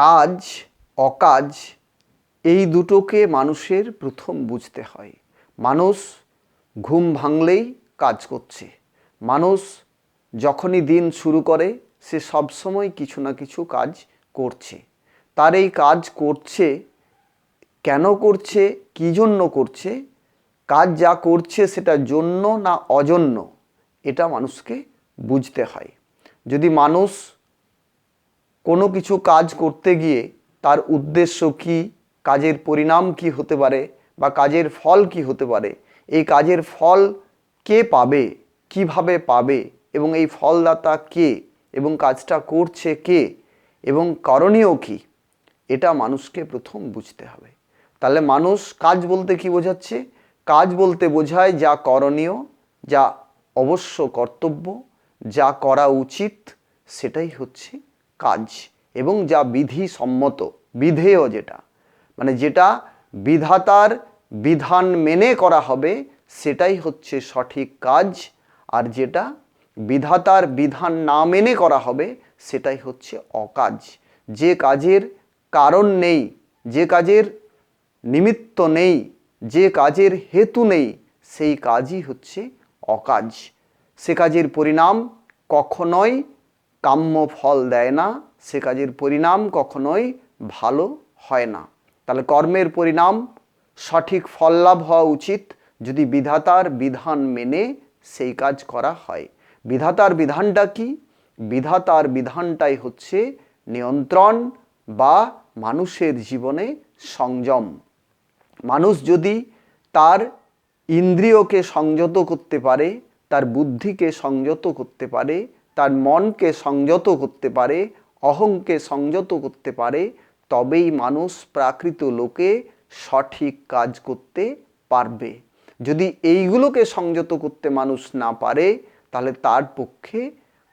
কাজ, অকাজ, এই দুটোকে মানুষের প্রথম বুঝতে হয়। মানুষ ঘুম ভাঙলেই কাজ করছে। মানুষ যখনই দিন শুরু করে, সে সবসময় কিছু না কিছু কাজ করছে। তার এই কাজ করছে, কেন করছে, কী জন্য করছে, কাজ যা করছে সেটা জন্য না অজন্য, এটা মানুষকে বুঝতে হয়। যদি মানুষ কোনো কিছু কাজ করতে গিয়ে তার উদ্দেশ্য কি, কাজের পরিণাম কি হতে পারে বা কাজের ফল কি হতে পারে, এই কাজের ফল কে পাবে, কীভাবে পাবে এবং এই ফলদাতা কে এবং কাজটা করছে কে এবং করণীয় কি, এটা মানুষকে প্রথম বুঝতে হবে। তাহলে মানুষ কাজ বলতে কি বোঝাচ্ছে? কাজ বলতে বোঝায় যা করণীয়, যা অবশ্য কর্তব্য, যা করা উচিত, সেটাই হচ্ছে কাজ এবং যা বিধি সম্মত, বিধেয় যেটা। মানে যেটা বিধাতার বিধান মেনে করা হবে, সেটাই হচ্ছে সঠিক কাজ। আর যেটা বিধাতার বিধান না মেনে করা হবে, সেটাই হচ্ছে অকাজ। যে কাজের কারণ নেই, যে কাজের নিমিত্ত নেই, যে কাজের হেতু নেই, সেই কাজই হচ্ছে অকাজ। সে কাজের পরিণাম কখনোই কাম্য ফল দেয় না, সে কাজের পরিণাম কখনোই ভালো হয় না। তাহলে কর্মের পরিণাম, সঠিক ফল লাভ হওয়া উচিত যদি বিধাতার বিধান মেনে সেই কাজ করা হয়। বিধাতার বিধানটা কি? বিধাতার বিধানটাই হচ্ছে নিয়ন্ত্রণ বা মানুষের জীবনে সংযম। মানুষ যদি তার ইন্দ্রিয়কে সংযত করতে পারে, তার বুদ্ধিকে সংযত করতে পারে তার মনকে সংযত করতে পারে, অহংকে সংযত করতে পারে, তবেই মানুষ প্রাকৃত লোকে সঠিক কাজ করতে পারবে। যদি এইগুলোকে সংযত করতে মানুষ না পারে, তাহলে তার পক্ষে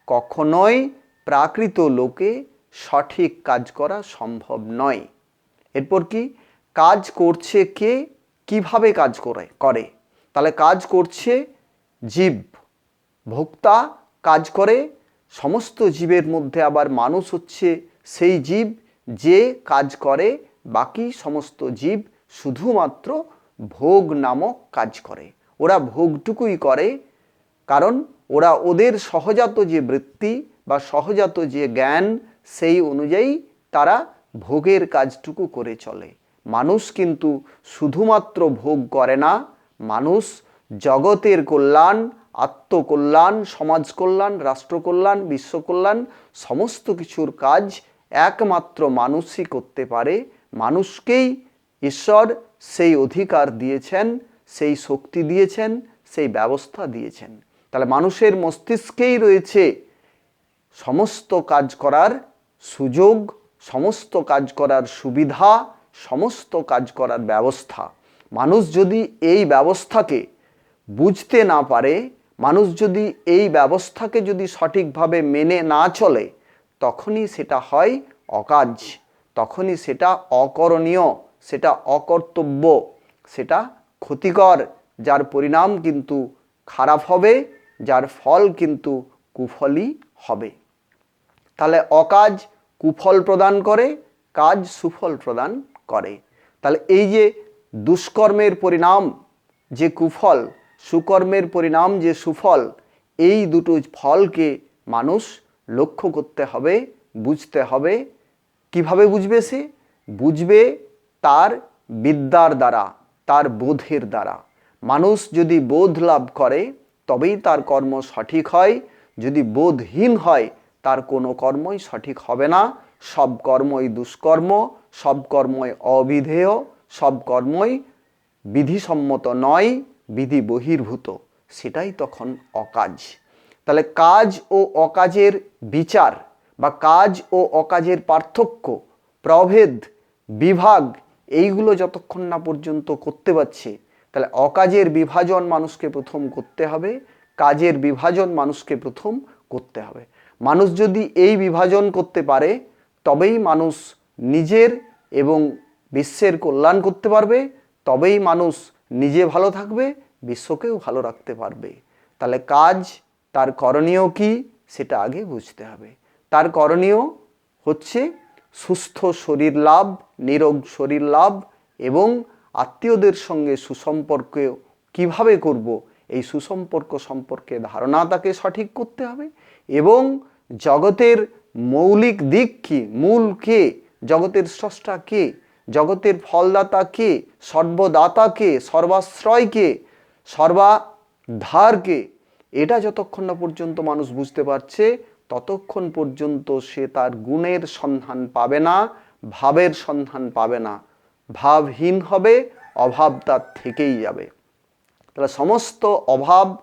কখনোই প্রাকৃত লোকে সঠিক কাজ করা সম্ভব নয়। এরপর কি? কাজ করছে কে? কীভাবে কাজ করে করে? তাহলে কাজ করছে জীব, ভোক্তা কাজ করে, সমস্ত জীবের মধ্যে আবার মানুষ হচ্ছে সেই জীব, যে কাজ করে, বাকি সমস্ত জীব শুধুমাত্র ভোগ নামক কাজ করে। ওরা ভোগটুকুই করে, কারণ ওরা ওদের সহজাত যে বৃত্তি বা সহজাত যে জ্ঞান, সেই অনুযায়ী তারা ভোগের কাজটুকু করে চলে। মানুষ কিন্তু শুধুমাত্র ভোগ করে না, মানুষ জগতের কল্যাণ আত্মকল্যাণ সমাজ কল্যাণ রাষ্ট্র কল্যাণ বিশ্ব কল্যাণ সমস্ত কিছুর কাজ একমাত্র মানুষই করতে পারে। মানুষকেই ঈশ্বর সেই অধিকার দিয়েছেন, সেই শক্তি দিয়েছেন, সেই ব্যবস্থা দিয়েছেন। তাহলে মানুষের মস্তিষ্কেই রয়েছে সমস্ত কাজ করার সুযোগ, সমস্ত কাজ করার সুবিধা, সমস্ত কাজ করার ব্যবস্থা। মানুষ যদি এই ব্যবস্থাকে বুঝতে না পারে মানুষ যদি এই ব্যবস্থাকে যদি সঠিকভাবে মেনে না চলে, তখনই সেটা হয় অকাজ, তখনই সেটা অকরণীয়, সেটা অকর্তব্য, সেটা ক্ষতিকর, যার পরিণাম কিন্তু খারাপ হবে, যার ফল কিন্তু কুফলই হবে। তাহলে অকাজ কুফল প্রদান করে, কাজ সুফল প্রদান করে। তাহলে এই যে দুষ্কর্মের পরিণাম, যে কুফল সুকর্মের পরিণাম যে সুফল, এই দুটো ফলকে মানুষ লক্ষ্য করতে হবে, বুঝতে হবে। কীভাবে বুঝবে সে? বুঝবে তার বিদ্যার দ্বারা, তার বোধের দ্বারা। মানুষ যদি বোধ লাভ করে, তবেই তার কর্ম সঠিক হয়। যদি বোধহীন হয়, তার কোনো কর্মই সঠিক হবে না। সব কর্মই দুষ্কর্ম, সব কর্মই অবিধেয়, সব কর্মই বিধিসম্মত নয়। বিধি বহির্ভূত সেটাই তখন অকাজ। তাহলে কাজ ও অকাজের বিচার বা কাজ ও অকাজের পার্থক্য, প্রভেদ, বিভাগ, এইগুলো যতক্ষণ না পর্যন্ত করতে পারছে, তাহলে অকাজের বিভাজন মানুষকে প্রথম করতে হবে, কাজের বিভাজন মানুষকে প্রথম করতে হবে। মানুষ যদি এই বিভাজন করতে পারে, তবেই মানুষ নিজের এবং বিশ্বের কল্যাণ করতে পারবে, তবেই মানুষ নিজে ভালো থাকবে, বিশ্বকেও ভালো রাখতে পারবে। তাহলে কাজ তার করণীয় কি সেটা আগে বুঝতে হবে। তার করণীয় হচ্ছে সুস্থ শরীর লাভ, নিরোগ শরীর লাভ এবং আত্মীয়দের সঙ্গে সুসম্পর্ক কীভাবে করব, এই সুসম্পর্ক সম্পর্কে ধারণা তাকে সঠিক করতে হবে এবং জগতের মৌলিক দিক কি, মূল কে, জগতের স্রষ্টা কে জগতের ফলদাতা কে? সর্বদাতা কে? সর্বাশ্রয় কে? সর্বাধার কে? এটা যতক্ষণ না পর্যন্ত মানুষ বুঝতে পারছে, ততক্ষণ পর্যন্ত সে তার গুণের সন্ধান পাবে না, ভাবের সন্ধান পাবে না। ভাবহীন হবে, অভাব তার থেকেই যাবে। তাহলে সমস্ত অভাব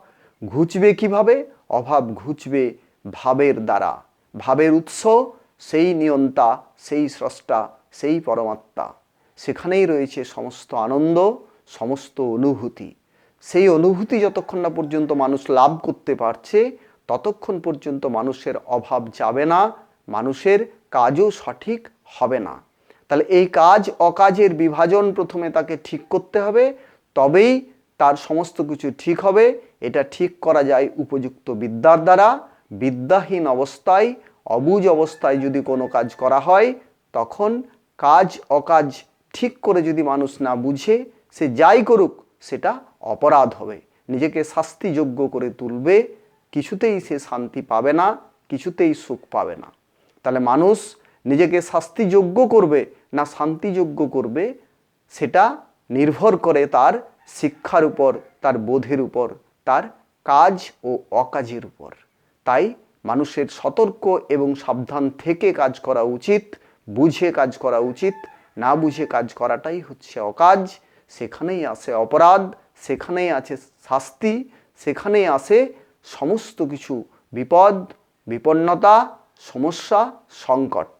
ঘুচবে কীভাবে? অভাব ঘুচবে ভাবের দ্বারা। ভাবের উৎস, সেই নিয়ন্তা, সেই স্রষ্টা সেই পরমাত্মা। সেখানেই রয়েছে সমস্ত আনন্দ, সমস্ত অনুভূতি। সেই অনুভূতি যতক্ষণ না পর্যন্ত মানুষ লাভ করতে পারছে, ততক্ষণ পর্যন্ত মানুষের অভাব যাবে না, মানুষের কাজও সঠিক হবে না। তাহলে এই কাজ, অকাজের বিভাজন প্রথমে তাকে ঠিক করতে হবে, তবেই তার সমস্ত কিছু ঠিক হবে। এটা ঠিক করা যায় উপযুক্ত বিদ্যার দ্বারা। বিদ্যাহীন অবস্থায়, অবুজ অবস্থায় যদি কোনো কাজ করা হয়, তখন কাজ অকাজ ঠিক করে যদি মানুষ না বুঝে, সে যাই করুক, সেটা অপরাধ হবে। নিজেকে শাস্তিযোগ্য করে তুলবে, কিছুতেই সে শান্তি পাবে না, কিছুতেই সুখ পাবে না। তাহলে মানুষ নিজেকে শাস্তিযোগ্য করবে না শান্তিযোগ্য করবে, সেটা নির্ভর করে তার শিক্ষার উপর, তার বোধের উপর, তার কাজ ও অকাজের উপর। তাই মানুষের সতর্ক এবং সাবধান থেকে কাজ করা উচিত। বুঝে কাজ করা উচিত। না বুঝে কাজ করাটাই হচ্ছে অকাজ। সেখানেই আসে অপরাধ, সেখানেই আছে শাস্তি, সেখানেই আসে সমস্ত কিছু বিপদ, বিপন্নতা, সমস্যা, সংকট।